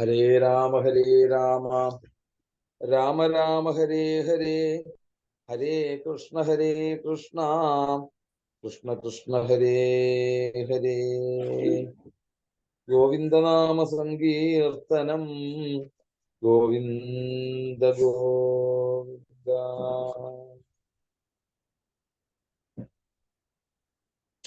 ഹരേ രാമ ഹരേ രാമ. രാമ രാമ ഹരേ ഹരേ. ഹരേ കൃഷ്ണ ഹരേ കൃഷ്ണ. കൃഷ്ണ കൃഷ്ണ ഹരേ ഹരേ. ഗോവിന്ദനാമ സങ്കീർത്തനം. ഗോവിന്ദ ഗോവിന്ദ.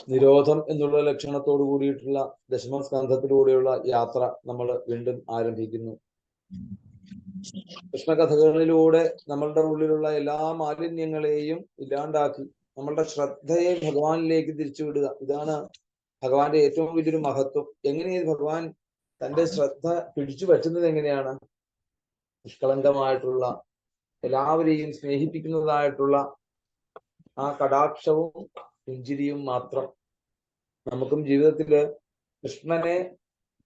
നിരോധം എന്നുള്ള ലക്ഷണത്തോടു കൂടിയിട്ടുള്ള ദശമസ്കന്ധത്തിലൂടെയുള്ള യാത്ര നമ്മൾ വീണ്ടും ആരംഭിക്കുന്നു. കൃഷ്ണകഥകളിലൂടെ നമ്മളുടെ ഉള്ളിലുള്ള എല്ലാ മാലിന്യങ്ങളെയും ഇല്ലാണ്ടാക്കി നമ്മളുടെ ശ്രദ്ധയെ ഭഗവാനിലേക്ക് തിരിച്ചുവിടുക. ഇതാണ് ഭഗവാന്റെ ഏറ്റവും വലിയൊരു മഹത്വം. എങ്ങനെയാണ് ഭഗവാൻ തന്റെ ശ്രദ്ധ പിടിച്ചു പറ്റുന്നത് എങ്ങനെയാണ്? നിഷ്കളങ്കമായിട്ടുള്ള എല്ലാവരെയും സ്നേഹിപ്പിക്കുന്നതായിട്ടുള്ള ആ കടാക്ഷവും പുഞ്ചിരിയും മാത്രം നമുക്കും ജീവിതത്തിൽ കൃഷ്ണനെ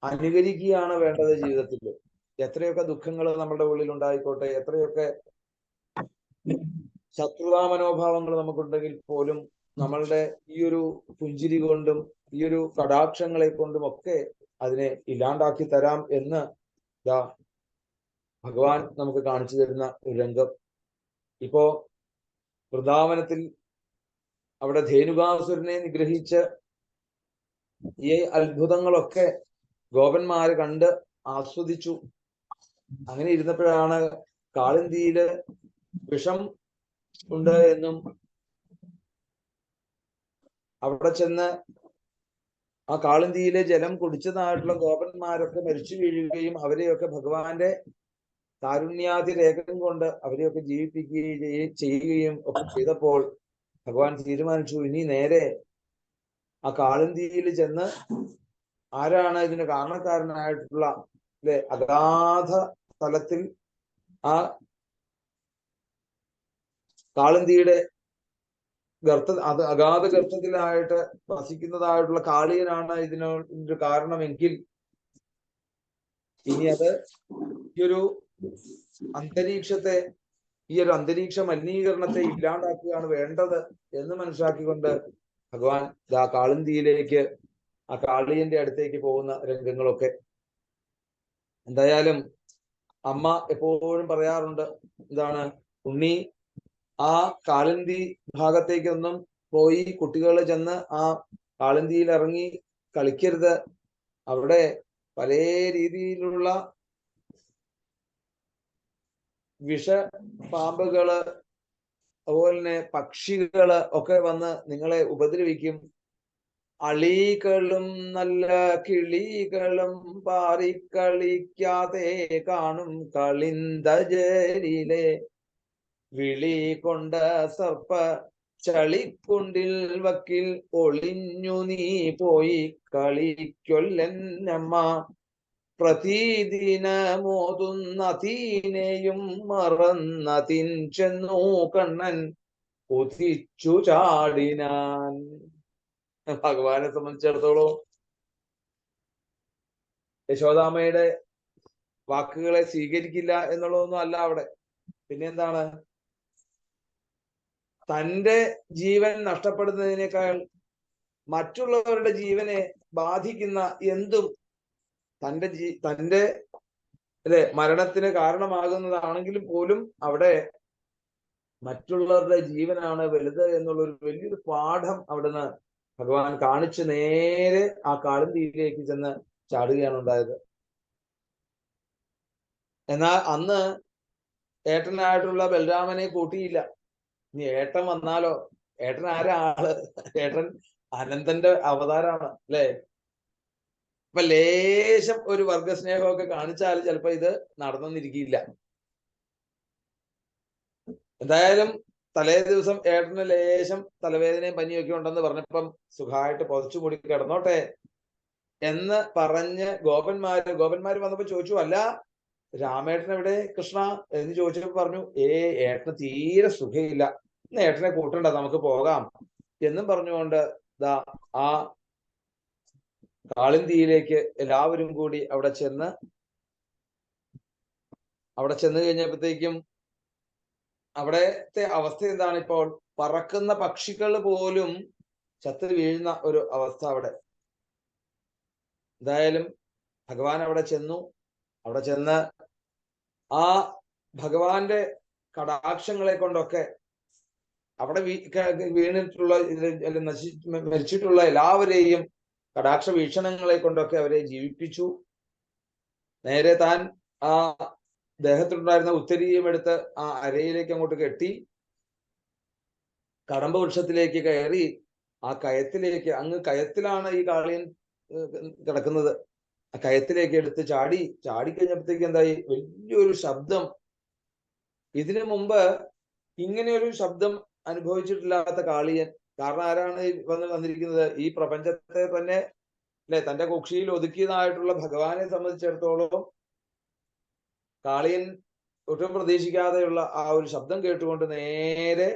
അനുകരിക്കുകയാണ് വേണ്ടത് ജീവിതത്തിൽ എത്രയൊക്കെ ദുഃഖങ്ങൾ നമ്മുടെ ഉള്ളിൽ ഉണ്ടായിക്കോട്ടെ എത്രയൊക്കെ ശത്രുതാ മനോഭാവങ്ങൾ നമുക്കുണ്ടെങ്കിൽ പോലും നമ്മളുടെ ഈ ഒരു പുഞ്ചിരി കൊണ്ടും ഈ ഒരു കടാക്ഷങ്ങളെ കൊണ്ടും ഒക്കെ അതിനെ ഇല്ലാണ്ടാക്കി തരാം എന്ന് ഇതാ ഭഗവാൻ നമുക്ക് കാണിച്ചു തരുന്ന ഒരു രംഗം. ഇപ്പോ വൃന്ദാവനത്തിൽ അവിടെ ധേനുകാസുരനെ നിഗ്രഹിച്ച് ഈ അത്ഭുതങ്ങളൊക്കെ ഗോപന്മാര് കണ്ട് ആസ്വദിച്ചു. അങ്ങനെ ഇരുന്നപ്പോഴാണ് കാളിന്തിയിൽ വിഷം ഉണ്ട് എന്നും അവിടെ ചെന്ന് ആ കാളിന്തിയിലെ ജലം കുടിച്ചതായിട്ടുള്ള ഗോപന്മാരൊക്കെ മരിച്ചു വീഴുകയും അവരെയൊക്കെ ഭഗവാന്റെ താരുണ്യാതിരേഖം കൊണ്ട് അവരെയൊക്കെ ജീവിപ്പിക്കുകയും ചെയ്യുകയും ഒക്കെ ചെയ്തപ്പോൾ ഭഗവാൻ തീരുമാനിച്ചു. ഇനി നേരെ ആ കാളന്തിയിൽ ചെന്ന് ആരാണ് ഇതിന് കാരണക്കാരനായിട്ടുള്ള അല്ലെ അഗാധ തലത്തിൽ ആ കാളന്തിയുടെ ഗർത്ത അത് അഗാധ ഗർത്തത്തിലായിട്ട് വസിക്കുന്നതായിട്ടുള്ള കാളിയനാണ് ഇതിനൊരു കാരണമെങ്കിൽ ഇനി അത് ഈ ഒരു അന്തരീക്ഷത്തെ ഈ ഒരു അന്തരീക്ഷ മലിനീകരണത്തെ ഇല്ലാണ്ടാക്കുകയാണ് വേണ്ടത് എന്ന് മനസ്സിലാക്കിക്കൊണ്ട് ഭഗവാൻ ആ കാളിന്തിയിലേക്ക് ആ കാളിയന്റെ അടുത്തേക്ക് പോകുന്ന രംഗങ്ങളൊക്കെ. എന്തായാലും അമ്മ എപ്പോഴും പറയാറുണ്ട് എന്താണ് ഉണ്ണി ആ കാളിന്തി ഭാഗത്തേക്കൊന്നും പോയി കുട്ടികൾ ചെന്ന് ആ കാളിന്തിയിൽ ഇറങ്ങി കളിക്കരുത്. അവിടെ പല രീതിയിലുള്ള വിഷ പാമ്പുകൾ അതുപോലെ തന്നെ പക്ഷികൾ ഒക്കെ വന്ന് നിങ്ങളെ ഉപദ്രവിക്കും. അളീകളും നല്ല കിളികളും പാറിക്കളിക്കാതെ കാണും കളിന്തജരിലെ. വിളി കൊണ്ട സർപ്പ ചളിക്കുണ്ടിൽ വക്കിൽ ഒളിഞ്ഞു നീ പോയി കളിക്കൊല്ലന്നമ്മ. പ്രതിദിനമോതുന്നതീനെയും മറന്നതിൻ ചെന്നു കണ്ണൻ കുതിച്ചു ചാടിനാൻ. ഭഗവാനെ സംബന്ധിച്ചിടത്തോളം യശോദാമയുടെ വാക്കുകളെ സ്വീകരിക്കില്ല എന്നുള്ളതൊന്നും അല്ല അവിടെ. പിന്നെ എന്താണ് തന്റെ ജീവൻ നഷ്ടപ്പെടുന്നതിനേക്കാൾ മറ്റുള്ളവരുടെ ജീവനെ ബാധിക്കുന്ന എന്തും തന്റെ ജീ തന്റെ അല്ലെ മരണത്തിന് കാരണമാകുന്നതാണെങ്കിലും പോലും അവിടെ മറ്റുള്ളവരുടെ ജീവനാണ് വലുത് എന്നുള്ള ഒരു വലിയൊരു പാഠം അവിടുന്ന് ഭഗവാൻ കാണിച്ചു നേരെ ആ കാളിന്തിയിലേക്ക് ചെന്ന് ചാടുകയാണ് ഉണ്ടായത്. എന്നാൽ അന്ന് ഏട്ടനായിട്ടുള്ള ബലരാമനെ കൂട്ടിയില്ല. ഇനി ഏട്ടൻ വന്നാലോ? ഏട്ടൻ ആരാ ആൾ ഏട്ടൻ അനന്തന്റെ അവതാരമാണ് അല്ലേ? അപ്പൊ ലേശം ഒരു വർഗസ്നേഹമൊക്കെ കാണിച്ചാൽ ചിലപ്പോ ഇത് നടന്നിരിക്കില്ല എന്തായാലും തലേ ദിവസം ഏട്ടന് ലേശം തലവേദനയും പനിയൊക്കെ ഉണ്ടെന്ന് പറഞ്ഞപ്പം സുഖമായിട്ട് പൊതച്ചു മൂടി കിടന്നോട്ടെ എന്ന് പറഞ്ഞ് ഗോപന്മാര് ഗോപന്മാര് വന്നപ്പോ ചോദിച്ചു അല്ല രാമേട്ടൻ എവിടെ? കൃഷ്ണ? എന്ന് ചോദിച്ചപ്പോ പറഞ്ഞു ഏ ഏട്ടന് തീരെ സുഖയില്ല. ഏട്ടനെ കൂട്ടണ്ട നമുക്ക് പോകാം. എന്നും പറഞ്ഞുകൊണ്ട് ദാ ആ കാളിന്തിയിലേക്ക് എല്ലാവരും കൂടി അവിടെ ചെന്ന് അവിടെ ചെന്ന് കഴിഞ്ഞപ്പോഴത്തേക്കും അവിടത്തെ അവസ്ഥ എന്താണ് ഇപ്പോൾ? പറക്കുന്ന പക്ഷികൾ പോലും ചത്തു വീഴുന്ന ഒരു അവസ്ഥ അവിടെ. എന്തായാലും ഭഗവാൻ അവിടെ ചെന്നു. അവിടെ ചെന്ന് ആ ഭഗവാന്റെ കടാക്ഷങ്ങളെ കൊണ്ടൊക്കെ അവിടെ വീണിട്ടുള്ള നശി മരിച്ചിട്ടുള്ള എല്ലാവരെയും കടാക്ഷ വീക്ഷണങ്ങളെ കൊണ്ടൊക്കെ അവരെ ജീവിപ്പിച്ചു. നേരെ താൻ ആ ദേഹത്തിലുണ്ടായിരുന്ന ഉത്തരീയം എടുത്ത് ആ അരയിലേക്ക് അങ്ങോട്ട് കെട്ടി കടമ്പ വൃക്ഷത്തിലേക്ക് കയറി ആ കയത്തിലേക്ക് അങ്ങ് കയത്തിലാണ് ഈ കാളിയൻ കിടക്കുന്നത്. ആ കയത്തിലേക്ക് എടുത്ത് ചാടി ചാടിക്കഴിഞ്ഞപ്പോഴത്തേക്ക് എന്തായി? വലിയൊരു ശബ്ദം. ഇതിനു മുമ്പ് ഇങ്ങനെയൊരു ശബ്ദം അനുഭവിച്ചിട്ടില്ലാത്ത കാളിയൻ കാരണം ആരാണ് വന്ന് വന്നിരിക്കുന്നത്? ഈ പ്രപഞ്ചത്തെ തന്നെ അല്ലെ? തന്റെ കുക്ഷിയിൽ ഒതുക്കിയതായിട്ടുള്ള ഭഗവാനെ സംബന്ധിച്ചിടത്തോളം കാളിയൻ ഒട്ടും പ്രതീക്ഷിക്കാതെയുള്ള ആ ഒരു ശബ്ദം കേട്ടുകൊണ്ട് നേരെ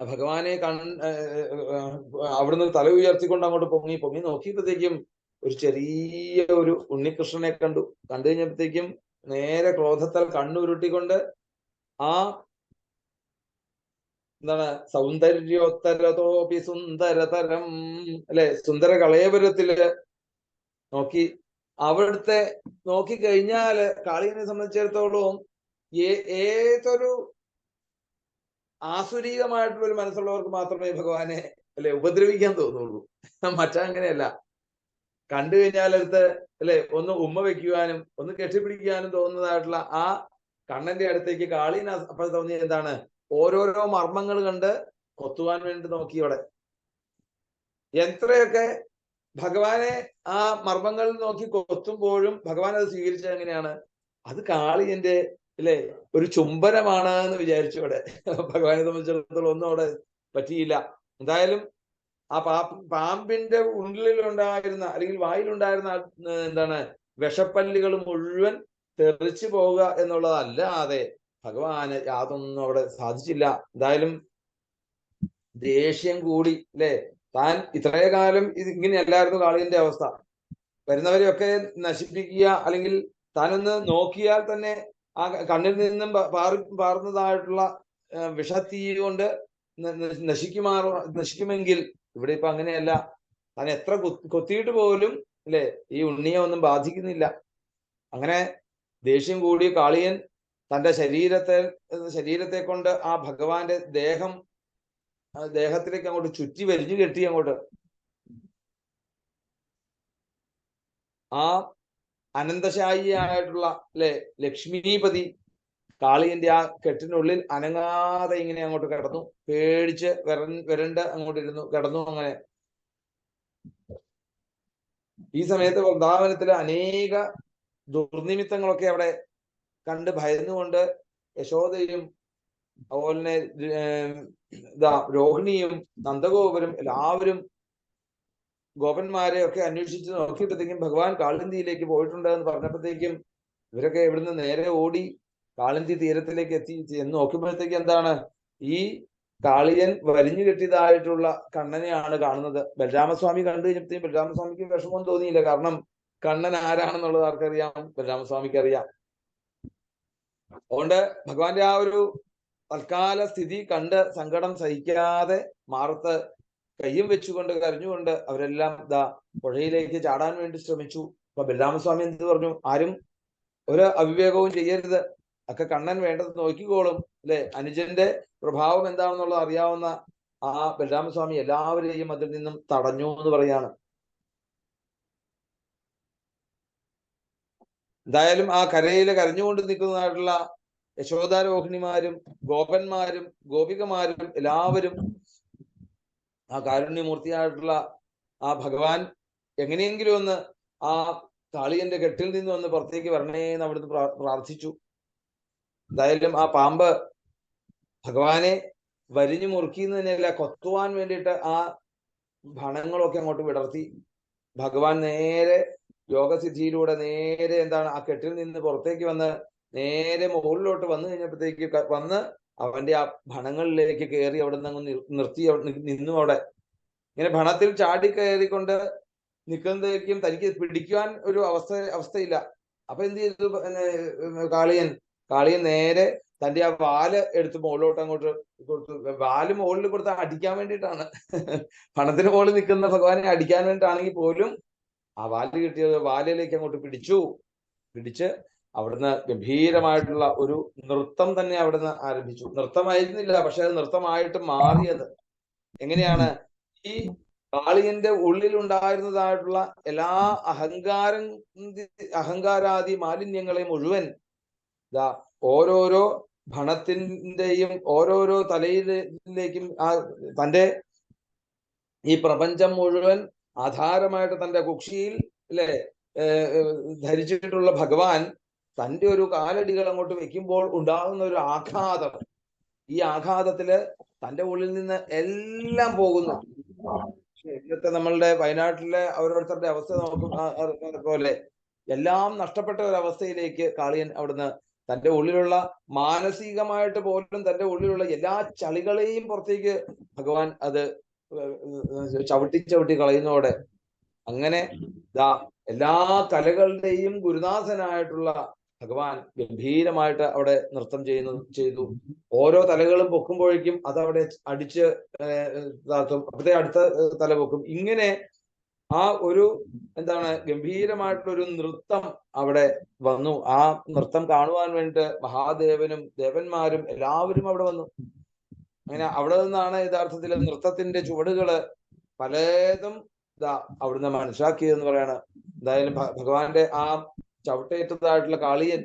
ഭഗവാനെ കൺ അവിടുന്ന് തല ഉയർത്തിക്കൊണ്ട് അങ്ങോട്ട് പൊങ്ങി പൊങ്ങി നോക്കിയപ്പോഴത്തേക്കും ഒരു ചെറിയ ഒരു ഉണ്ണികൃഷ്ണനെ കണ്ടു. കണ്ടു കഴിഞ്ഞപ്പോഴത്തേക്കും നേരെ ക്രോധത്താൽ കണ്ണുരുട്ടിക്കൊണ്ട് ആ എന്താണ്? സൗന്ദര്യോത്തരതോപി സുന്ദരതരം. അല്ലെ? സുന്ദര കളയപുരത്തിൽ നോക്കി അവിടുത്തെ നോക്കിക്കഴിഞ്ഞാൽ കാളികനെ സംബന്ധിച്ചിടത്തോളം ഏതൊരു ആസുരീകമായിട്ടുള്ള ഒരു മനസ്സുള്ളവർക്ക് മാത്രമേ ഭഗവാനെ അല്ലെ ഉപദ്രവിക്കാൻ തോന്നുള്ളൂ. മറ്റങ്ങനെയല്ല. കണ്ടു കഴിഞ്ഞാൽ അടുത്ത് അല്ലെ ഒന്ന് ഉമ്മ വെക്കുവാനും ഒന്ന് കെട്ടിപ്പിടിക്കാനും തോന്നുന്നതായിട്ടുള്ള ആ കണ്ണന്റെ അടുത്തേക്ക് കാളീന അപ്പോൾ തോന്നിയത് എന്താണ്? ഓരോരോ മർമ്മങ്ങൾ കണ്ട് കൊത്തുവാൻ വേണ്ടി നോക്കി ഇവിടെ. എത്രയൊക്കെ ഭഗവാനെ ആ മർമ്മങ്ങളിൽ നോക്കി കൊത്തുമ്പോഴും ഭഗവാൻ അത് സ്വീകരിച്ചത് എങ്ങനെയാണ്? അത് കാളിയന്റെ അല്ലെ ഒരു ചുംബനമാണ് എന്ന് വിചാരിച്ചു അവിടെ ഭഗവാനെ സംബന്ധിച്ചിടത്തോളം ഒന്നും അവിടെ പറ്റിയില്ല. എന്തായാലും ആ പാ പാമ്പിന്റെ ഉള്ളിലുണ്ടായിരുന്ന അല്ലെങ്കിൽ വായിലുണ്ടായിരുന്ന എന്താണ് വിഷപ്പല്ലുകൾ മുഴുവൻ തെറിച്ചു പോവുക എന്നുള്ളതല്ലാതെ ഭഗവാന് യാതൊന്നും അവിടെ സാധിച്ചില്ല. എന്തായാലും ദേഷ്യം കൂടി അല്ലെ? താൻ ഇത്രേ കാലം ഇത് ഇങ്ങനെയല്ലായിരുന്നു കാളികന്റെ അവസ്ഥ. വരുന്നവരെയൊക്കെ നശിപ്പിക്കുക അല്ലെങ്കിൽ താനൊന്ന് നോക്കിയാൽ തന്നെ ആ കണ്ണിൽ നിന്നും പാറി പാർന്നതായിട്ടുള്ള വിഷത്തീ കൊണ്ട് നശിക്കുമാറ നശിക്കുമെങ്കിൽ ഇവിടെ ഇപ്പൊ അങ്ങനെയല്ല. താൻ എത്ര കൊത്തിയിട്ട് പോലും അല്ലെ ഈ ഉണ്ണിയെ ഒന്നും ബാധിക്കുന്നില്ല. അങ്ങനെ ദേഷ്യം കൂടി കാളിയൻ തന്റെ ശരീരത്തെ ശരീരത്തെ കൊണ്ട് ആ ഭഗവാന്റെ ദേഹം ദേഹത്തിലേക്ക് അങ്ങോട്ട് ചുറ്റി വലിഞ്ഞു കെട്ടി അങ്ങോട്ട്. ആ അനന്തശായിയായിട്ടുള്ള അല്ലെ ലക്ഷ്മീപതി കാളിയന്റെ ആ കെട്ടിനുള്ളിൽ അനങ്ങാതെ ഇങ്ങനെ അങ്ങോട്ട് കിടന്നു. പേടിച്ച് വിര വിരണ്ട് അങ്ങോട്ട് ഇരുന്നു കിടന്നു അങ്ങനെ. ഈ സമയത്ത് വൃന്ദാവനത്തിലെ അനേക ദുർനിമിത്തങ്ങളൊക്കെ അവിടെ കണ്ട് ഭയന്നുകൊണ്ട് യശോദയും അതുപോലെ തന്നെ ഇതാ രോഹിണിയും നന്ദഗോപുരം എല്ലാവരും ഗോപന്മാരെ ഒക്കെ അന്വേഷിച്ച് നോക്കിയപ്പോഴത്തേക്കും ഭഗവാൻ കാളിന്തിയിലേക്ക് പോയിട്ടുണ്ടെന്ന് പറഞ്ഞപ്പോഴത്തേക്കും ഇവരൊക്കെ ഇവിടുന്ന് നേരെ ഓടി കാളിന്തി തീരത്തിലേക്ക് എത്തി എന്ന് നോക്കുമ്പോഴത്തേക്ക് എന്താണ്? ഈ കാളിയൻ വലിഞ്ഞു കെട്ടിയതായിട്ടുള്ള കണ്ണനെയാണ് കാണുന്നത്. ബലരാമസ്വാമി കണ്ടു കഴിഞ്ഞപ്പോഴത്തേക്കും ബലരാമസ്വാമിക്ക് വിഷമം തോന്നിയില്ല. കാരണം കണ്ണൻ ആരാണെന്നുള്ളത് ആർക്കറിയാം? ബലരാമസ്വാമിക്ക് അറിയാം അതുകൊണ്ട് ഭഗവാന്റെ ആ ഒരു തൽക്കാല സ്ഥിതി കണ്ട് സങ്കടം സഹിക്കാതെ മാറത്ത് കയ്യും വെച്ചുകൊണ്ട് കരഞ്ഞുകൊണ്ട് അവരെല്ലാം ഇതാ പുഴയിലേക്ക് ചാടാൻ വേണ്ടി ശ്രമിച്ചു. അപ്പൊ ബലരാമസ്വാമി എന്ത് പറഞ്ഞു? ആരും ഒരു അവിവേകവും ചെയ്യരുത്. ഒക്കെ കണ്ണൻ വേണ്ടത് നോക്കിക്കോളും. അല്ലെ? അനുജന്റെ പ്രഭാവം എന്താണെന്നുള്ളത് അറിയാവുന്ന ആ ബലരാമസ്വാമി എല്ലാവരെയും അതിൽ നിന്നും തടഞ്ഞു എന്ന് പറയാണ്. എന്തായാലും ആ കരയിൽ കരഞ്ഞുകൊണ്ട് നിൽക്കുന്നതായിട്ടുള്ള യശോദാരോഹിണിമാരും ഗോപന്മാരും ഗോപികമാരും എല്ലാവരും ആ കാരുണ്യമൂർത്തിയായിട്ടുള്ള ആ ഭഗവാൻ എങ്ങനെയെങ്കിലും ഒന്ന് ആ കാളിയന്റെ കെട്ടിൽ നിന്ന് ഒന്ന് പുറത്തേക്ക് വരണേ എന്ന് അവിടുന്ന് പ്രാർത്ഥിച്ചു. എന്തായാലും ആ പാമ്പ് ഭഗവാനെ വരിഞ്ഞു മുറുക്കിന്ന് തന്നെയല്ല കൊത്തുവാൻ വേണ്ടിയിട്ട് ആ ഭണങ്ങളൊക്കെ അങ്ങോട്ട് വിടർത്തി. ഭഗവാൻ നേരെ യോഗസിദ്ധിയിലൂടെ നേരെ എന്താണ് ആ കെട്ടിൽ നിന്ന് പുറത്തേക്ക് വന്ന് നേരെ മുകളിലോട്ട് വന്നു കഴിഞ്ഞപ്പോഴത്തേക്ക് വന്ന് അവന്റെ ആ ഭണങ്ങളിലേക്ക് കയറി അവിടെ നിന്ന് നിർത്തി നിന്നു അവിടെ. ഇങ്ങനെ ഭണത്തിൽ ചാടി കയറിക്കൊണ്ട് നിൽക്കുന്നതേക്കും തനിക്ക് പിടിക്കുവാൻ ഒരു അവസ്ഥ അവസ്ഥയില്ല. അപ്പൊ എന്ത് ചെയ്തു? കാളിയൻ കാളിയൻ നേരെ തന്റെ ആ വാൽ എടുത്ത് മുകളിലോട്ട് അങ്ങോട്ട് കൊടുത്തു. വാൽ മുകളിൽ കൊടുത്ത് അടിക്കാൻ വേണ്ടിയിട്ടാണ്. പണത്തിന് മുകളിൽ നിൽക്കുന്ന ഭഗവാനെ അടിക്കാൻ വേണ്ടിയിട്ടാണെങ്കിൽ പോലും ആ വാൽ കിട്ടിയത് വാലയിലേക്ക് അങ്ങോട്ട് പിടിച്ചു. പിടിച്ച് അവിടുന്ന് ഗംഭീരമായിട്ടുള്ള ഒരു നൃത്തം തന്നെ അവിടുന്ന് ആരംഭിച്ചു. നൃത്തമായിരുന്നില്ല പക്ഷെ അത് നൃത്തമായിട്ട് മാറിയത്. എങ്ങനെയാണ് ഈ കാളിയന്റെ ഉള്ളിലുണ്ടായിരുന്നതായിട്ടുള്ള എല്ലാ അഹങ്കാരം അഹങ്കാരാദി മാലിന്യങ്ങളെ മുഴുവൻ ഇതാ ഓരോരോ ഭണത്തിന്റെയും ഓരോരോ തലയിലേക്കും ആ തന്റെ ഈ പ്രപഞ്ചം മുഴുവൻ ആധാരമായിട്ട് തന്റെ കുക്ഷിയിൽ അല്ലെ? ധരിച്ചിട്ടുള്ള ഭഗവാൻ തന്റെ ഒരു കാലടികൾ അങ്ങോട്ട് വെക്കുമ്പോൾ ഉണ്ടാകുന്ന ഒരു ആഘാതം. ഈ ആഘാതത്തിൽ തന്റെ ഉള്ളിൽ നിന്ന് എല്ലാം പോകുന്നു. ഇന്നത്തെ നമ്മളുടെ വയനാട്ടിലെ ഓരോരുത്തരുടെ അവസ്ഥ നോക്കുന്ന പോലെ. എല്ലാം നഷ്ടപ്പെട്ട ഒരു അവസ്ഥയിലേക്ക് കാളിയൻ അവിടുന്ന് തന്റെ ഉള്ളിലുള്ള മാനസികമായിട്ട് പോലും തന്റെ ഉള്ളിലുള്ള എല്ലാ ചളികളെയും പുറത്തേക്ക് ഭഗവാൻ അത് ചവിട്ടി ചവിട്ടി കളയുന്നതോടെ അങ്ങനെ ദാ എല്ലാ കലകളുടെയും ഗുരുനാഥനായിട്ടുള്ള ഭഗവാൻ ഗംഭീരമായിട്ട് അവിടെ നൃത്തം ചെയ്യുന്നു ചെയ്തു. ഓരോ തലകളും പൊക്കുമ്പോഴേക്കും അത് അവിടെ അടിച്ച് താത്തും അടുത്ത തല പൊക്കും. ഇങ്ങനെ ആ ഒരു എന്താണ് ഗംഭീരമായിട്ടുള്ളൊരു നൃത്തം അവിടെ വന്നു. ആ നൃത്തം കാണുവാൻ വേണ്ടിട്ട് മഹാദേവനും ദേവന്മാരും എല്ലാവരും അവിടെ വന്നു. അങ്ങനെ അവിടെ നിന്നാണ് യഥാർത്ഥത്തിൽ നൃത്തത്തിന്റെ ചുവടുകൾ പലതും ഇതാ അവിടുന്ന് മനസ്സിലാക്കിയതെന്ന് പറയാണ്. എന്തായാലും ഭഗവാന്റെ ആ ചവിട്ടേറ്റതായിട്ടുള്ള കാളിയൻ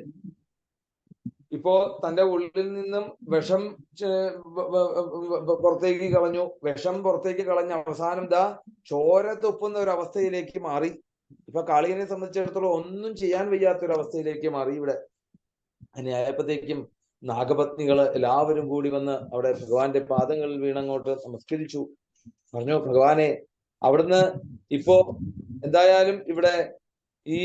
ഇപ്പോ തന്റെ ഉള്ളിൽ നിന്നും വിഷം പുറത്തേക്ക് കളഞ്ഞു. വിഷം പുറത്തേക്ക് കളഞ്ഞ അവസാനം ദാ ചോര തുപ്പുന്ന ഒരു അവസ്ഥയിലേക്ക് മാറി. ഇപ്പൊ കാളിയനെ സംബന്ധിച്ചിടത്തോളം ഒന്നും ചെയ്യാൻ വയ്യാത്ത ഒരു അവസ്ഥയിലേക്ക് മാറി ഇവിടെ. അതിനെ ആയപ്പോഴത്തേക്കും നാഗപത്നികൾ എല്ലാവരും കൂടി വന്ന് അവിടെ ഭഗവാന്റെ പാദങ്ങളിൽ വീണങ്ങോട്ട് നമസ്കരിച്ചു. പറഞ്ഞു ഭഗവാനെ അവിടുന്ന് ഇപ്പോ എന്തായാലും ഇവിടെ ഈ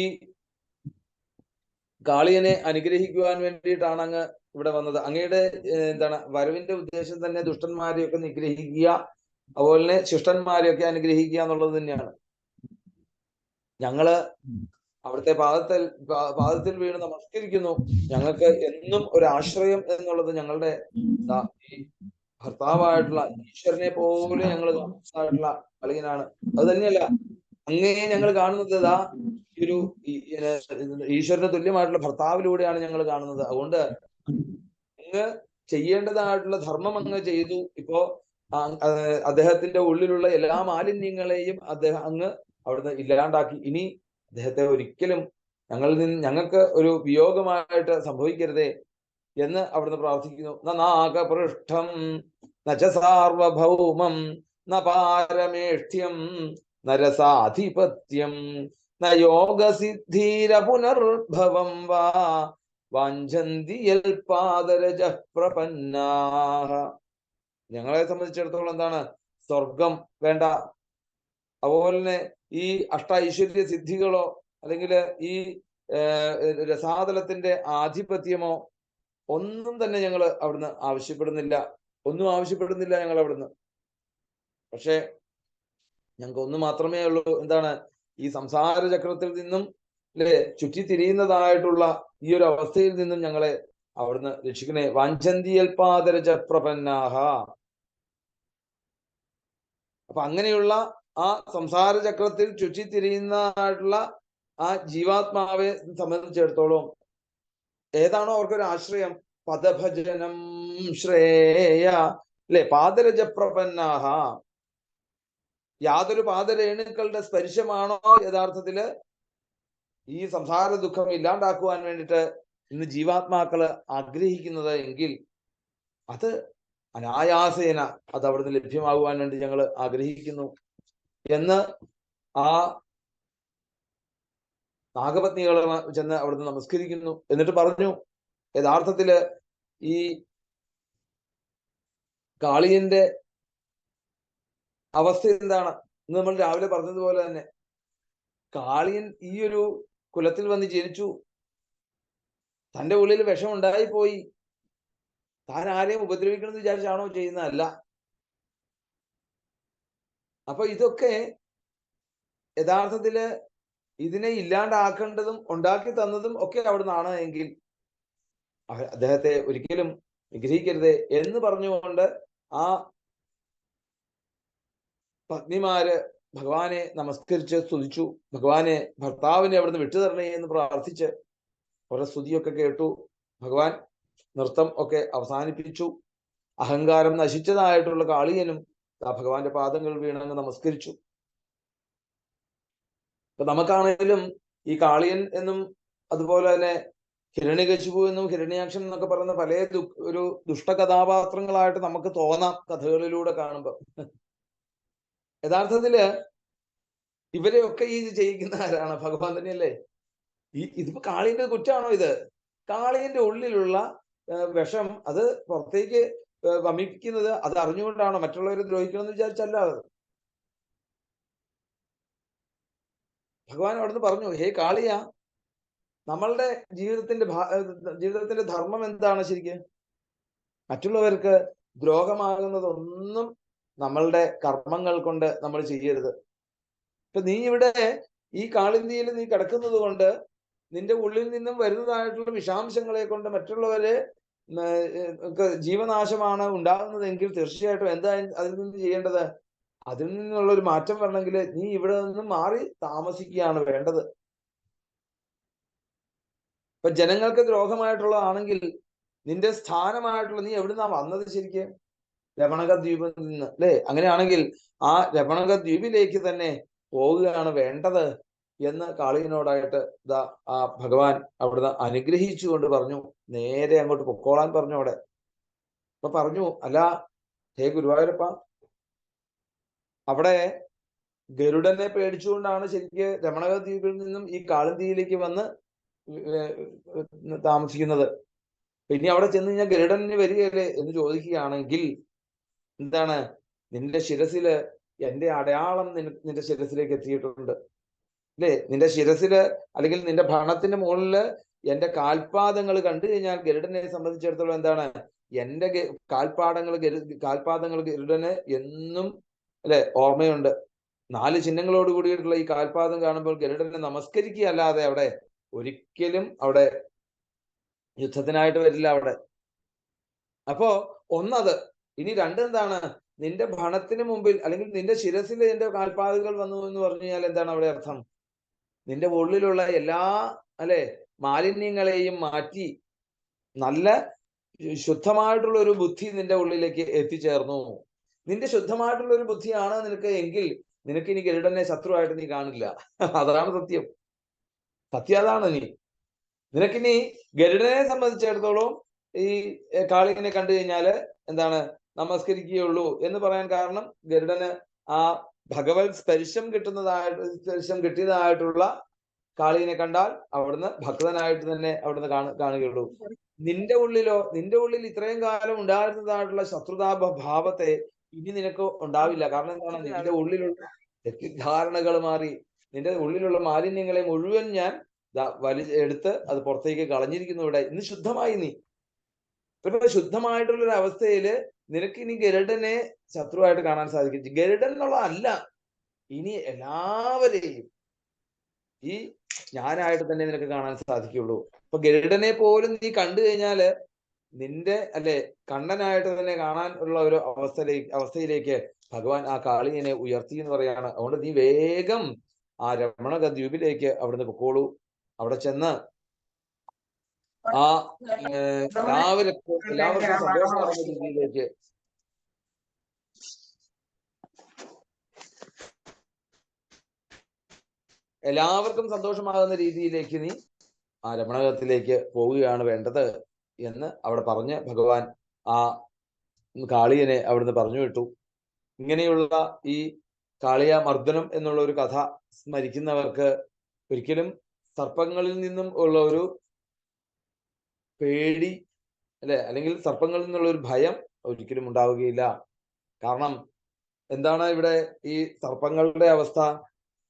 കാളിയനെ അനുഗ്രഹിക്കുവാൻ വേണ്ടിയിട്ടാണ് അങ്ങ് ഇവിടെ വന്നത്. അങ്ങയുടെ എന്താണ് വരവിന്റെ ഉദ്ദേശം തന്നെ ദുഷ്ടന്മാരെയൊക്കെ നിഗ്രഹിക്കുക അതുപോലെ തന്നെ ശിഷ്ടന്മാരെയൊക്കെ അനുഗ്രഹിക്കുക എന്നുള്ളത് തന്നെയാണ്. ഞങ്ങൾ അവിടുത്തെ പാദത്തിൽ പാദത്തിൽ വീണ് നമസ്കരിക്കുന്നു. ഞങ്ങൾക്ക് എന്നും ഒരു ആശ്രയം എന്നുള്ളത് ഞങ്ങളുടെ ഈ ഭർത്താവായിട്ടുള്ള ഈശ്വരനെ പോലെ ഞങ്ങൾ ആയിട്ടുള്ള കളിയനാണ് അത് തന്നെയല്ല അങ്ങേ ഞങ്ങൾ കാണുന്നത് ഇതാ ഒരു ഈശ്വരന് തുല്യമായിട്ടുള്ള ഭർത്താവിലൂടെയാണ് ഞങ്ങൾ കാണുന്നത്. അതുകൊണ്ട് അങ്ങ് ചെയ്യേണ്ടതായിട്ടുള്ള ധർമ്മം അങ്ങ് ചെയ്തു. ഇപ്പോ അദ്ദേഹത്തിന്റെ ഉള്ളിലുള്ള എല്ലാ മാലിന്യങ്ങളെയും അദ്ദേഹം അങ്ങ് അവിടുന്ന് ഇല്ലാണ്ടാക്കി. ഇനി അദ്ദേഹത്തെ ഒരിക്കലും ഞങ്ങളിൽ നിന്ന് ഞങ്ങൾക്ക് ഒരു വിയോഗമായിട്ട് സംഭവിക്കരുതേ എന്ന് അവിടുന്ന് പ്രാർത്ഥിക്കുന്നു. നാഗപൃഷ്ഠം നച സാർവഭൗമം ന പാരമേഷ്ഠ്യം നരസാധിപത്യം ന യോഗസിദ്ധീര പുനർഭവം വാ വാഞ്ചന്തിയൽ പാദരജ പ്രപന്നാഹ ഞങ്ങളെ സംബന്ധിച്ചിടത്തോളം എന്താണ്? സ്വർഗം വേണ്ട. അതുപോലെ തന്നെ ഈ അഷ്ട ഐശ്വര്യ സിദ്ധികളോ അല്ലെങ്കിൽ ഈ രസാതലത്തിന്റെ ആധിപത്യമോ ഒന്നും തന്നെ ഞങ്ങൾ അവിടുന്ന് ആവശ്യപ്പെടുന്നില്ല. ഒന്നും ആവശ്യപ്പെടുന്നില്ല ഞങ്ങൾ അവിടുന്ന്. പക്ഷേ ഞങ്ങൾക്ക് ഒന്ന് മാത്രമേ ഉള്ളൂ. എന്താണ്? ഈ സംസാര ചക്രത്തിൽ നിന്നും അല്ലെ ചുറ്റിത്തിരിയുന്നതായിട്ടുള്ള ഈ ഒരു അവസ്ഥയിൽ നിന്നും ഞങ്ങളെ അവിടുന്ന് രക്ഷിക്കണേ. വാഞ്ചന്തിയൽപാദരജ പ്രപന്നാഹ അപ്പൊ അങ്ങനെയുള്ള ആ സംസാര ചക്രത്തിൽ ചുറ്റിത്തിരിയുന്നതായിട്ടുള്ള ആ ജീവാത്മാവെ സംബന്ധിച്ചിടത്തോളം ഏതാണോ അവർക്കൊരു ആശ്രയം പദഭജനം ശ്രേയ അല്ലെ പാദരജപ്രപന്നാഹ. യാതൊരു പാദരേണുക്കളുടെ സ്പർശമാണോ യഥാർത്ഥത്തിൽ? ഈ സംസാര ദുഃഖം ഇല്ലാണ്ടാക്കുവാൻ വേണ്ടിയിട്ട് ഇന്ന് ജീവാത്മാക്കൾ ആഗ്രഹിക്കുന്നത് എങ്കിൽ അത് അനായാസേന അത് അവിടുന്ന് ലഭ്യമാകുവാൻ വേണ്ടി ഞങ്ങൾ ആഗ്രഹിക്കുന്നു. എന്ന് ആ നാഗപത്നികൾ ചെന്ന് അവിടുന്ന് നമസ്കരിക്കുന്നു. എന്നിട്ട് പറഞ്ഞു യഥാർത്ഥത്തിൽ ഈ കാളിയന്റെ അവസ്ഥ എന്താണ്? ഇന്ന് നമ്മൾ രാവിലെ പറഞ്ഞതുപോലെ തന്നെ. കാളിയൻ ഈ ഒരു കുലത്തിൽ വന്ന് ജനിച്ചു. തന്റെ ഉള്ളിൽ വിഷം ഉണ്ടായി പോയി താൻ ആരെയും ഉപദ്രവിക്കണമെന്ന് വിചാരിച്ചാണോ ചെയ്യുന്നതല്ല. അപ്പൊ ഇതൊക്കെ യഥാർത്ഥത്തിൽ ഇതിനെ ഇല്ലാണ്ടാക്കേണ്ടതും ഉണ്ടാക്കി തന്നതും ഒക്കെ അവിടുന്നാണ് എങ്കിൽ അദ്ദേഹത്തെ ഒരിക്കലും വിഗ്രഹിക്കരുത് എന്ന് പറഞ്ഞുകൊണ്ട് ആ പത്നിമാര് ഭഗവാനെ നമസ്കരിച്ച് സ്തുതിച്ചു. ഭഗവാനെ ഭർത്താവിനെ അവിടുന്ന് വിട്ടുതരണേ എന്ന് പ്രാർത്ഥിച്ച് അവരുടെ സ്തുതിയൊക്കെ കേട്ടു. ഭഗവാൻ നൃത്തം ഒക്കെ അവസാനിപ്പിച്ചു. അഹങ്കാരം നശിച്ചതായിട്ടുള്ള കാളിയനും ആ ഭഗവാന്റെ പാദങ്ങൾ വീണങ്ങ് നമസ്കരിച്ചു. ഇപ്പൊ നമുക്കാണെങ്കിലും ഈ കാളിയൻ എന്നും അതുപോലെ തന്നെ ഹിരണ്യകശിപു എന്നും ഹിരണ്യാക്ഷൻ എന്നൊക്കെ പറയുന്ന പല ഒരു ദുഷ്ട കഥാപാത്രങ്ങളായിട്ട് നമുക്ക് തോന്നാം കഥകളിലൂടെ കാണുമ്പോൾ യഥാർത്ഥത്തിൽ ഇവരെയൊക്കെ ഈ ചെയ്യിക്കുന്ന ആരാണ്? ഭഗവാൻ തന്നെയല്ലേ? ഈ ഇതിപ്പോ കാളിയന്റെ കുറ്റാണോ ഇത്? കാളിയന്റെ ഉള്ളിലുള്ള വിഷം അത് പുറത്തേക്ക് ആ, വമിപ്പിക്കുന്നത് അത് അറിഞ്ഞുകൊണ്ടാണോ മറ്റുള്ളവരെ ദ്രോഹിക്കണമെന്ന് വിചാരിച്ചല്ല ഭഗവാൻ അവിടുന്ന് പറഞ്ഞു ഹേ കാളിയ നമ്മളുടെ ജീവിതത്തിന്റെ ജീവിതത്തിന്റെ ധർമ്മം എന്താണ് ശരിക്ക്? മറ്റുള്ളവർക്ക് ദ്രോഹമാകുന്നതൊന്നും നമ്മളുടെ കർമ്മങ്ങൾ കൊണ്ട് നമ്മൾ ചെയ്യരുത്. ഇപ്പൊ നീ ഇവിടെ ഈ കാളിന്തിയിൽ നീ കിടക്കുന്നത് കൊണ്ട് നിന്റെ ഉള്ളിൽ നിന്നും വരുന്നതായിട്ടുള്ള വിഷാംശങ്ങളെ കൊണ്ട് മറ്റുള്ളവരെ ജീവനാശമാണ് ഉണ്ടാകുന്നതെങ്കിൽ തീർച്ചയായിട്ടും എന്താ അതിൽ നിന്ന് ചെയ്യേണ്ടത്? അതിൽ നിന്നുള്ള ഒരു മാറ്റം വരണമെങ്കിൽ നീ ഇവിടെ നിന്ന് മാറി താമസിക്കുകയാണ് വേണ്ടത്. ഇപ്പൊ ജനങ്ങൾക്ക് ദ്രോഹമായിട്ടുള്ളതാണെങ്കിൽ നിന്റെ സ്ഥാനമായിട്ടുള്ള നീ എവിടുന്നാ വന്നത് ശരിക്കും? രമണക ദ്വീപിൽ നിന്ന് അല്ലേ? അങ്ങനെയാണെങ്കിൽ ആ രമണക ദ്വീപിലേക്ക് തന്നെ പോവുകയാണ് വേണ്ടത്. എന്ന് കാളിയനോടായിട്ട് ദാ ആ ഭഗവാൻ അവിടുന്ന് അനുഗ്രഹിച്ചുകൊണ്ട് പറഞ്ഞു നേരെ അങ്ങോട്ട് പൊക്കോളാൻ പറഞ്ഞു അവിടെ. അപ്പൊ പറഞ്ഞു അല്ല ഹേ ഗുരുവായൂരപ്പ അവിടെ ഗരുഡനെ പേടിച്ചുകൊണ്ടാണ് ശരിക്ക് രമണക ദ്വീപിൽ നിന്നും ഈ കാളിന്തിയിലേക്ക് വന്ന് താമസിക്കുന്നത്. പിന്നെ അവിടെ ചെന്ന് കഴിഞ്ഞാൽ ഗരുഡന് വരികയല്ലേ? എന്ന് ചോദിക്കുകയാണെങ്കിൽ എന്താണ്? നിന്റെ ശിരസിൽ എന്റെ അടയാളം നിന്റെ ശിരസിലേക്ക് എത്തിയിട്ടുണ്ട്. അല്ലേ നിന്റെ ശിരസിൽ അല്ലെങ്കിൽ നിന്റെ ഭരണത്തിന്റെ മുകളിൽ എന്റെ കാൽപാദങ്ങൾ കണ്ടു കഴിഞ്ഞാൽ ഗരുഡനെ സംബന്ധിച്ചിടത്തോളം എന്താണ്? എന്റെ കാൽപാദങ്ങൾ ഗരു കാൽപാദങ്ങൾ ഗരുഡന് എന്നും അല്ലെ ഓർമ്മയുണ്ട്. നാല് ചിഹ്നങ്ങളോട് കൂടിയിട്ടുള്ള ഈ കാൽപാദം കാണുമ്പോൾ ഗരുഡനെ നമസ്കരിക്കുക അല്ലാതെ അവിടെ ഒരിക്കലും അവിടെ യുദ്ധത്തിനായിട്ട് വരില്ല അവിടെ. അപ്പോ ഒന്നത് ഇനി രണ്ടെന്താണ്? നിന്റെ ഭണത്തിന് മുമ്പിൽ അല്ലെങ്കിൽ നിന്റെ ശിരസിൽ എന്റെ കാൽപാതകൾ വന്നു എന്ന് പറഞ്ഞു കഴിഞ്ഞാൽ എന്താണ് അവിടെ അർത്ഥം? നിന്റെ ഉള്ളിലുള്ള എല്ലാ അല്ലെ മാലിന്യങ്ങളെയും മാറ്റി നല്ല ശുദ്ധമായിട്ടുള്ള ഒരു ബുദ്ധി നിന്റെ ഉള്ളിലേക്ക് എത്തിച്ചേർന്നു. നിന്റെ ശുദ്ധമായിട്ടുള്ള ഒരു ബുദ്ധിയാണ് നിനക്ക് എങ്കിൽ നിനക്ക് ഇനി ഗരുഡനെ ശത്രുവായിട്ട് നീ കാണില്ല. അതാണ് സത്യം. സത്യം അതാണ് നീ നിനക്കിനി ഗരുഡനെ സംബന്ധിച്ചിടത്തോളം ഈ കാളികനെ കണ്ടു കഴിഞ്ഞാൽ എന്താണ് നമസ്കരിക്കുകയുള്ളൂ എന്ന് പറയാൻ കാരണം ഗരുഡന് ആ ഭഗവത് സ്പർശം കിട്ടുന്നതായിട്ട് സ്പർശം കിട്ടിയതായിട്ടുള്ള കാളിയെ കണ്ടാൽ അവിടുന്ന് ഭക്തനായിട്ട് തന്നെ അവിടുന്ന് കാണു കാണുകയുള്ളൂ. നിന്റെ ഉള്ളിലോ നിന്റെ ഉള്ളിൽ ഇത്രയും കാലം ഉണ്ടായിരുന്നതായിട്ടുള്ള ശത്രുതാപ ഭാവത്തെ ഇനി നിനക്ക് ഉണ്ടാവില്ല. കാരണം എന്താണ്? നിന്റെ ഉള്ളിലുള്ള തെറ്റിദ്ധാരണകൾ മാറി. നിന്റെ ഉള്ളിലുള്ള മാലിന്യങ്ങളെ മുഴുവൻ ഞാൻ വലി എടുത്ത് അത് പുറത്തേക്ക് കളഞ്ഞിരിക്കുന്നു ഇവിടെ. ഇന്ന് ശുദ്ധമായി നീ. ഇപ്പൊ ശുദ്ധമായിട്ടുള്ള ഒരു അവസ്ഥയിൽ നിനക്ക് ഇനി ഗരുഡനെ ശത്രുവായിട്ട് കാണാൻ സാധിക്കും. ഗരുഡൻ എന്നുള്ള അല്ല ഇനി എല്ലാവരെയും ഈ ഞാനായിട്ട് തന്നെ നിനക്ക് കാണാൻ സാധിക്കുള്ളൂ. അപ്പൊ ഗരുഡനെ പോലും നീ കണ്ടു കഴിഞ്ഞാൽ നിന്റെ അല്ലെ കണ്ണനായിട്ട് തന്നെ കാണാൻ ഉള്ള ഒരു അവസ്ഥയിലേക്ക് അവസ്ഥയിലേക്ക് ഭഗവാൻ ആ കാളിയനെ ഉയർത്തി എന്ന് പറയാണ്. അതുകൊണ്ട് നീ വേഗം ആ രമണക ദ്വീപിലേക്ക് അവിടുന്ന് പൊക്കോളൂ. അവിടെ ചെന്ന് ആ രാവിലെ എല്ലാവർക്കും സന്തോഷമാകുന്ന രീതിയിലേക്ക് എല്ലാവർക്കും സന്തോഷമാകുന്ന രീതിയിലേക്ക് നീ ആ രമണകത്തിലേക്ക് പോവുകയാണ് വേണ്ടത് എന്ന് അവിടെ പറഞ്ഞ് ഭഗവാൻ ആ കാളിയനെ അവിടുന്ന് പറഞ്ഞു വിട്ടു. ഇങ്ങനെയുള്ള ഈ കാളിയ മർദ്ദനം എന്നുള്ള ഒരു കഥ സ്മരിക്കുന്നവർക്ക് ഒരിക്കലും സർപ്പങ്ങളിൽ നിന്നും ഉള്ള ഒരു പേടി അല്ലെ? അല്ലെങ്കിൽ സർപ്പങ്ങളിൽ നിന്നുള്ള ഒരു ഭയം ഒരിക്കലും ഉണ്ടാവുകയില്ല. കാരണം എന്താണ് ഇവിടെ ഈ സർപ്പങ്ങളുടെ അവസ്ഥ?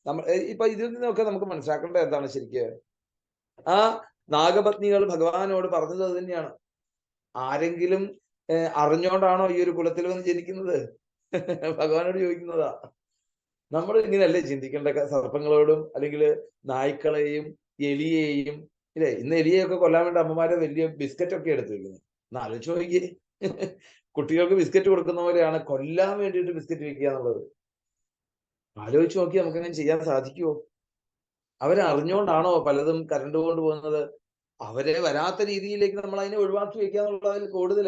നമ്മൾ ഇപ്പൊ ഇതിൽ നിന്നൊക്കെ നമുക്ക് മനസ്സിലാക്കേണ്ടത് എന്താണ് ശരിക്ക്? ആ നാഗപത്നികൾ ഭഗവാനോട് പറഞ്ഞത് അത് തന്നെയാണ്. ആരെങ്കിലും അറിഞ്ഞോണ്ടാണോ ഈ ഒരു കുലത്തിൽ വന്ന് ജനിക്കുന്നത്? ഭഗവാനോട് ചോദിക്കുന്നതാ. നമ്മൾ ഇങ്ങനെയല്ലേ ചിന്തിക്കേണ്ട? സർപ്പങ്ങളോടും അല്ലെങ്കിൽ നായ്ക്കളെയും എലിയെയും ഇല്ലേ? ഇന്ന് എലിയൊക്കെ കൊല്ലാൻ വേണ്ടി അമ്മമാരെ വലിയ ബിസ്ക്കറ്റ് ഒക്കെ എടുത്തു വെക്കുന്നത് ഒന്ന് ആലോചിച്ച് നോക്കിയേ. കുട്ടികൾക്ക് ബിസ്ക്കറ്റ് കൊടുക്കുന്ന പോലെയാണ് കൊല്ലാൻ വേണ്ടിയിട്ട് ബിസ്ക്കറ്റ് വെക്കുക എന്നുള്ളത്. ആലോചിച്ച് നോക്കി നമുക്ക് അങ്ങനെ ചെയ്യാൻ സാധിക്കുമോ അവരറിഞ്ഞുകൊണ്ടാണോ പലതും കരണ്ട് കൊണ്ട് പോകുന്നത്? അവരെ വരാത്ത രീതിയിലേക്ക് നമ്മൾ അതിനെ ഒഴിവാക്കി വെക്കുക എന്നുള്ളതിൽ കൂടുതൽ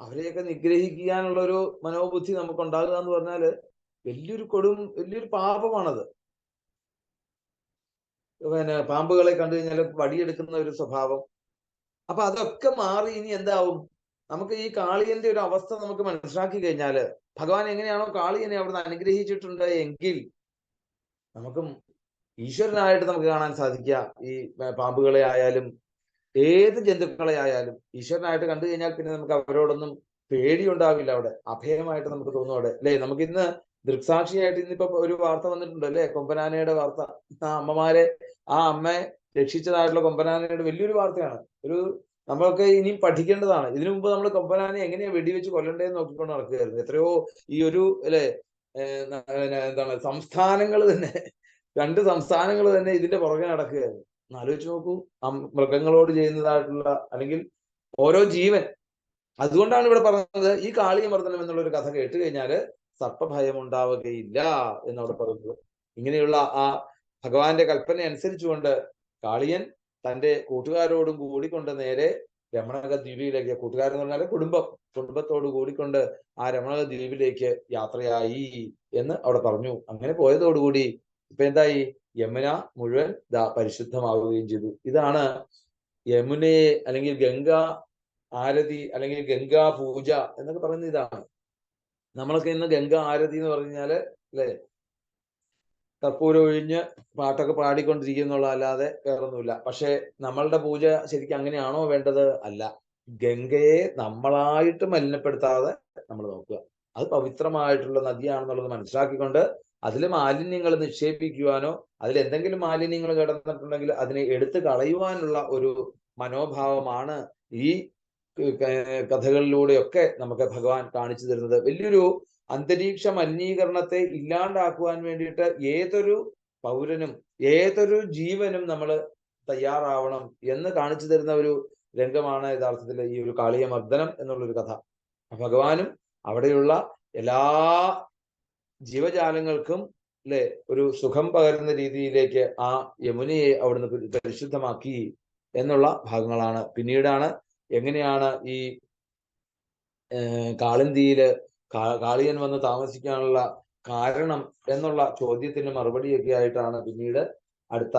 അവരെയൊക്കെ നിഗ്രഹിക്കാനുള്ള ഒരു മനോബുദ്ധി നമുക്ക് ഉണ്ടാകുക എന്ന് പറഞ്ഞാൽ വലിയൊരു കൊടും വലിയൊരു പാപമാണത്. പിന്നെ പാമ്പുകളെ കണ്ടു കഴിഞ്ഞാൽ വടിയെടുക്കുന്ന ഒരു സ്വഭാവം. അപ്പൊ അതൊക്കെ മാറി ഇനി എന്താവും? നമുക്ക് ഈ കാളിയന്റെ ഒരു അവസ്ഥ നമുക്ക് മനസ്സിലാക്കി കഴിഞ്ഞാൽ ഭഗവാൻ എങ്ങനെയാണോ കാളിയനെ അവിടുന്ന് അനുഗ്രഹിച്ചിട്ടുണ്ട് എങ്കിൽ നമുക്കും ഈശ്വരനായിട്ട് നമുക്ക് കാണാൻ സാധിക്കുക. ഈ പാമ്പുകളെ ആയാലും ഏത് ജന്തുക്കളെ ആയാലും ഈശ്വരനായിട്ട് കണ്ടു കഴിഞ്ഞാൽ പിന്നെ നമുക്ക് അവരോടൊന്നും പേടിയുണ്ടാവില്ല അവിടെ. അഭയമായിട്ട് നമുക്ക് തോന്നും അവിടെ. അല്ലേ? നമുക്ക് ഇന്ന് ദൃക്സാക്ഷിയായിട്ട് ഇന്നിപ്പോ ഒരു വാർത്ത വന്നിട്ടുണ്ട് അല്ലെ? കൊമ്പനാനയുടെ വാർത്ത. ആ അമ്മമാരെ ആ അമ്മയെ രക്ഷിച്ചതായിട്ടുള്ള കൊമ്പനാനയുടെ വലിയൊരു വാർത്തയാണ്. ഒരു നമ്മളൊക്കെ ഇനിയും പഠിക്കേണ്ടതാണ്. ഇതിനു മുമ്പ് നമ്മൾ കൊമ്പനാനെ എങ്ങനെയാ വെടിവെച്ച് കൊല്ലണ്ടേന്ന് നോക്കിക്കൊണ്ട് നടക്കുകയായിരുന്നു. എത്രയോ ഈ ഒരു അല്ലെ എന്താണ് സംസ്ഥാനങ്ങൾ തന്നെ രണ്ട് സംസ്ഥാനങ്ങൾ തന്നെ ഇതിന്റെ പുറകെ നടക്കുകയായിരുന്നു. ആലോചിച്ച് നോക്കൂ. മൃഗങ്ങളോട് ചെയ്യുന്നതായിട്ടുള്ള അല്ലെങ്കിൽ ഓരോ ജീവൻ. അതുകൊണ്ടാണ് ഇവിടെ പറഞ്ഞത് ഈ കാളിയമർദ്ദനം എന്നുള്ള ഒരു കഥ കേട്ട് കഴിഞ്ഞാൽ സർപ്പഭയം ഉണ്ടാവുകയില്ല എന്നവിടെ പറയുന്നത്. ഇങ്ങനെയുള്ള ആ ഭഗവാന്റെ കൽപ്പന അനുസരിച്ചുകൊണ്ട് കാളിയൻ തന്റെ കൂട്ടുകാരോടും കൂടിക്കൊണ്ട് നേരെ രമണക ദ്വീപിലേക്ക് കൂട്ടുകാരെന്ന് പറഞ്ഞാൽ കുടുംബം കുടുംബത്തോട് കൂടിക്കൊണ്ട് ആ രമണക ദ്വീപിലേക്ക് യാത്രയായി എന്ന് അവിടെ പറഞ്ഞു. അങ്ങനെ പോയതോടുകൂടി ഇപ്പൊ എന്തായി? യമുന മുഴുവൻ ദാ പരിശുദ്ധമാവുകയും ചെയ്തു. ഇതാണ് യമുനയെ അല്ലെങ്കിൽ ഗംഗ ആരതി അല്ലെങ്കിൽ ഗംഗാ പൂജ എന്നൊക്കെ പറയുന്ന ഇതാണ്. നമ്മളൊക്കെ ഇന്ന് ഗംഗ ആരതി എന്ന് പറഞ്ഞാൽ അല്ലേ കർപ്പൂരം ഒഴിഞ്ഞ് പാട്ടൊക്കെ പാടിക്കൊണ്ടിരിക്കുന്നുള്ള അല്ലാതെ വേറൊന്നുമില്ല. പക്ഷെ നമ്മളുടെ പൂജ ശരിക്കും അങ്ങനെയാണോ വേണ്ടത്? അല്ല. ഗംഗയെ നമ്മളായിട്ട് മലിനപ്പെടുത്താതെ നമ്മൾ നോക്കുക. അത് പവിത്രമായിട്ടുള്ള നദിയാണെന്നുള്ളത് മനസ്സിലാക്കിക്കൊണ്ട് അതിൽ മാലിന്യങ്ങൾ നിക്ഷേപിക്കുവാനോ അതിൽ എന്തെങ്കിലും മാലിന്യങ്ങൾ കിടന്നിട്ടുണ്ടെങ്കിൽ അതിനെ എടുത്തു കളയുവാനുള്ള ഒരു മനോഭാവമാണ് ഈ കഥകളിലൂടെയൊക്കെ നമുക്ക് ഭഗവാൻ കാണിച്ചു തരുന്നത്. വലിയൊരു അന്തരീക്ഷ മലിനീകരണത്തെ ഇല്ലാണ്ടാക്കുവാൻ വേണ്ടിയിട്ട് ഏതൊരു പൗരനും ഏതൊരു ജീവനും നമ്മൾ തയ്യാറാവണം എന്ന് കാണിച്ചു തരുന്ന ഒരു രംഗമാണ് യഥാർത്ഥത്തിൽ ഈ ഒരു കാളിയ മർദ്ദനം എന്നുള്ളൊരു കഥ. ഭഗവാനും അവിടെയുള്ള എല്ലാ ജീവജാലങ്ങൾക്കും അല്ലെ ഒരു സുഖം പകരുന്ന രീതിയിലേക്ക് ആ യമുനയെ അവിടുന്ന് പരിശുദ്ധമാക്കി എന്നുള്ള ഭാഗങ്ങളാണ്. പിന്നീടാണ് എങ്ങനെയാണ് ഈ കാളിന്തിയിൽ കാളിയൻ വന്ന് താമസിക്കാനുള്ള കാരണം എന്നുള്ള ചോദ്യത്തിന് മറുപടിയൊക്കെ ആയിട്ടാണ് പിന്നീട് അടുത്ത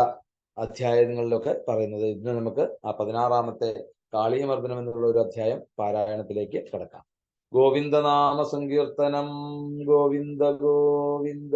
അധ്യായങ്ങളിലൊക്കെ പറയുന്നത്. ഇന്ന് നമുക്ക് ആ പതിനാറാമത്തെ കാളിയമർദ്ദനം എന്നുള്ള ഒരു അധ്യായം പാരായണത്തിലേക്ക് കിടക്കാം. ഗോവിന്ദനാമ സങ്കീർത്തനം ഗോവിന്ദ ഗോവിന്ദ